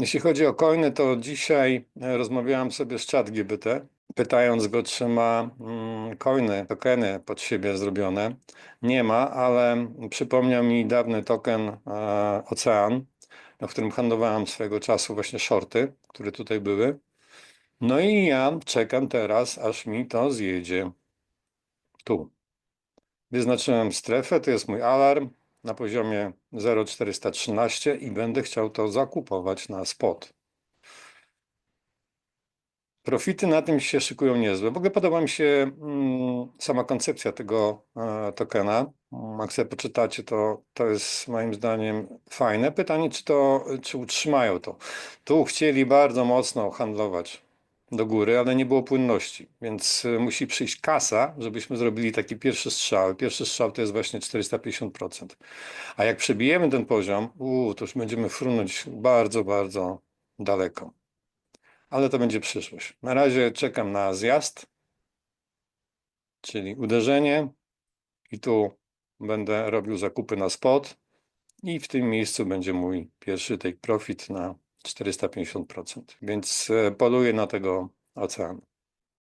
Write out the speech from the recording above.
Jeśli chodzi o coiny, to dzisiaj e, rozmawiałem sobie z ChatGPT, pytając go, czy ma mm, coiny, tokeny pod siebie zrobione. Nie ma, ale przypomniał mi dawny token e, Ocean, na którym handlowałem swego czasu właśnie shorty, które tutaj były. No i ja czekam teraz, aż mi to zjedzie. Tu. Wyznaczyłem strefę, to jest mój alarm na poziomie 0,413 i będę chciał to zakupować na spot. Profity na tym się szykują niezłe. W ogóle podoba mi się mm, sama koncepcja tego e, tokena. Jak sobie poczytacie, to, to jest moim zdaniem fajne. Pytanie, czy to, czy utrzymają to. Tu chcieli bardzo mocno handlować do góry, ale nie było płynności, więc y, musi przyjść kasa, żebyśmy zrobili taki pierwszy strzał. Pierwszy strzał to jest właśnie 450%. A jak przebijemy ten poziom, uu, to już będziemy frunąć bardzo, bardzo daleko. Ale to będzie przyszłość. Na razie czekam na zjazd, czyli uderzenie i tu będę robił zakupy na spot i w tym miejscu będzie mój pierwszy take profit na 450%. Więc e, poluję na tego oceanu.